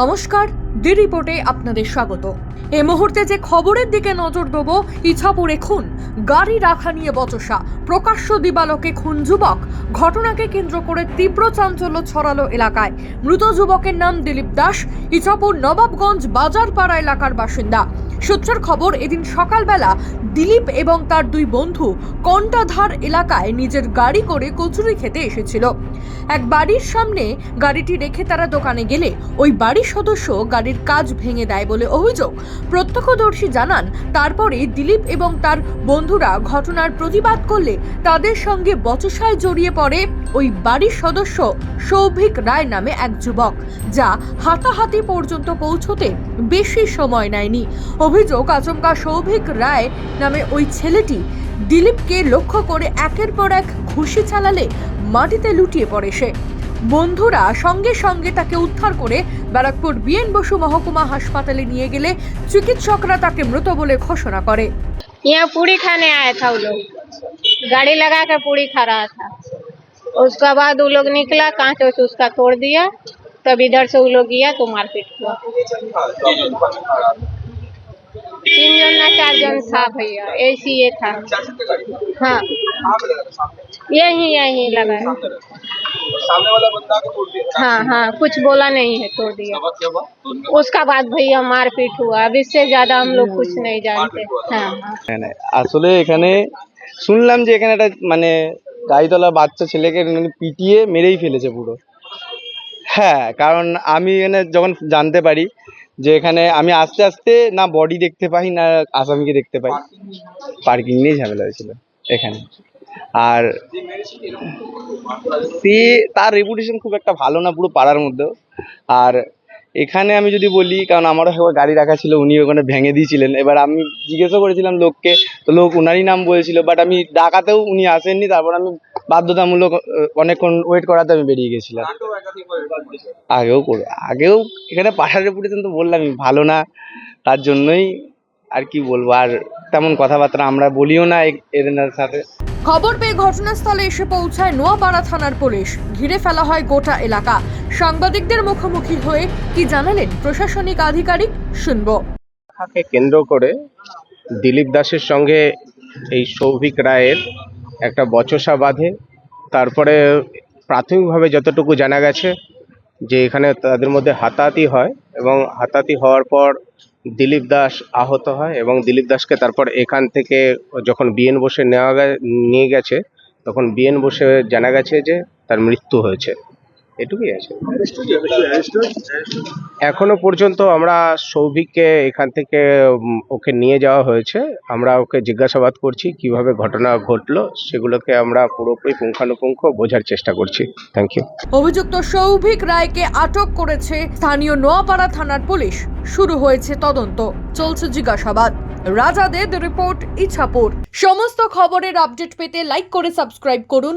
নমস্কার দি রিপোর্টে আপনাদের স্বাগত। এ মুহূর্তে যে খবরের দিকে নজর দেব, ইছাপুরে খুন গাড়ি রাখা নিয়ে বচসা। প্রকাশ্য দিবালকে খুন যুবক। ঘটনাকে কেন্দ্র করে তীব্র চাঞ্চল্য ছড়ালো এলাকায়। মৃত যুবকের নাম দিলীপ দাস। ইছাপুর নবাবগঞ্জ বাজারপাড়া এলাকার বাসিন্দা। সূত্রের খবর, এদিন সকালবেলা দিলীপ এবং তার দুই বন্ধু কন্টাধার এলাকায় নিজের গাড়ি করে কচুরি খেতে এসেছিল। এক বাড়ির সামনে গাড়িটি রেখে তারা দোকানে গেলে ওই বাড়ির সদস্য গাড়ির কাজ ভেঙে দেয় বলে অভিযোগ। প্রত্যক্ষদর্শী জানান, তারপরে দিলীপ এবং তার বন্ধুরা ঘটনার প্রতিবাদ করলে তাদের সঙ্গে বচসায় জড়িয়ে পড়ে ওই বাড়ির সদস্য সৌভিক রায় নামে এক যুবক, যা হাতাহাতি পর্যন্ত পৌঁছতে বেশি সময় নেয়নি। অভিযোগ আচমকা সৌভিক রায় নামে ওই ছেলেটি দিলীপকে লক্ষ্য করে একের পর এক ঘুষি চালালে মাটিতে লুটিয়ে পড়ে সে বন্ধুরা সঙ্গে সঙ্গে তাকে উদ্ধার করে ব্যারাকপুর বিএন বসু মহকুমা হাসপাতালে নিয়ে গেলে চিকিৎসকরা তাকে মৃত বলে ঘোষণা করে यहाँ पूरी खाने आया था वो लोग गाड़ी लगा कर पूरी खा रहा था उसके बाद वो लोग निकला कांच वाच उसका तोड़ दिया तब इधर से वो लोग गया तो मारपीट हुआ तीन जन ना चार जन था भैया ऐसी ये था हाँ यही यही लगा है सामने वाला बंदा को तोड़ दिया हाँ हाँ कुछ बोला नहीं है तोड़ दिया अब क्या हुआ उसका बाद भैया मारपीट हुआ अब इससे ज्यादा हम लोग कुछ नहीं जानते हाँ हाँ এখানে আসলে এখানে শুনলাম যে এখানে একটা মানে গাড়িতলা বাচ্চা ছেলেকে মানে পিটিয়ে মেরেই ফেলেছে পুরো হ্যাঁ কারণ আমি এখানে যখন জানতে পারি যে এখানে আমি আস্তে আস্তে না বডি দেখতে পাই, না আসামিকে দেখতে পাই। পার্কিং নিয়ে ঝামেলা হয়েছিল এখানে। আর সে তার রেপুটেশন খুব একটা ভালো না পুরো পাড়ার মধ্যেও। আর এখানে আমি যদি বলি, কারণ আমারও একবার গাড়ি রাখা ছিল, উনি ওখানে ভেঙে দিয়েছিলেন। এবার আমি জিজ্ঞাসা করেছিলাম লোককে, তো লোক উনারই নাম বলেছিল বাট আমি ডাকাতেও উনি আসেননি, তারপর আমি বাধ্যতামূলক অনেকক্ষণ ওয়েট করাতে আমি বেরিয়ে গেছিলাম। আগেও করে, আগেও এখানে পাড়ার রেপুটেশন তো বললামই, ভালো না, তার জন্যই আর কি বলব, আর তেমন কথাবার্তা আমরা বলিও না এদের সাথে। খবর পেয়ে ঘটনাস্থলে এসে পৌঁছায় নোয়াপাড়া থানার পুলিশ। ঘিরে ফেলা হয় গোটা এলাকা। সাংবাদিকদের মুখোমুখি হয়ে কি জানালেন প্রশাসনিক আধিকারিক শুনব। কেন্দ্র করে দিলীপ দাসের সঙ্গে এই সৌভিক রায়ের একটা বচসা বাঁধে। তারপরে প্রাথমিকভাবে যতটুকু জানা গেছে যে এখানে তাদের মধ্যে হাতাহাতি হয় এবং হাতাহাতি হওয়ার পর দিলীপ দাস আহত হয় এবং দিলীপ দাসকে তারপর এখান থেকে যখন বিএন বসে নেওয়া নিয়ে গেছে, তখন বিএন বসে জানা গেছে যে তার মৃত্যু হয়েছে। এটুকুই আছে। এখনও পর্যন্ত আমরা সৌভিককে এখান থেকে ওকে নিয়ে যাওয়া হয়েছে। আমরা ওকে জিজ্ঞাসাবাদ করছি কীভাবে ঘটনা ঘটলো সেগুলোকে আমরা পুরোপুরি পুঙ্খানুপুঙ্খ বোঝার চেষ্টা করছি। থ্যাংক ইউ অভিযুক্ত সৌভিক রায়কে আটক করেছে স্থানীয় নোয়াপাড়া থানার পুলিশ। শুরু হয়েছে তদন্ত। চলছে জিজ্ঞাসাবাদ। রাজাদের রিপোর্ট ইছাপুর। সমস্ত খবরের আপডেট পেতে লাইক করে সাবস্ক্রাইব করুন।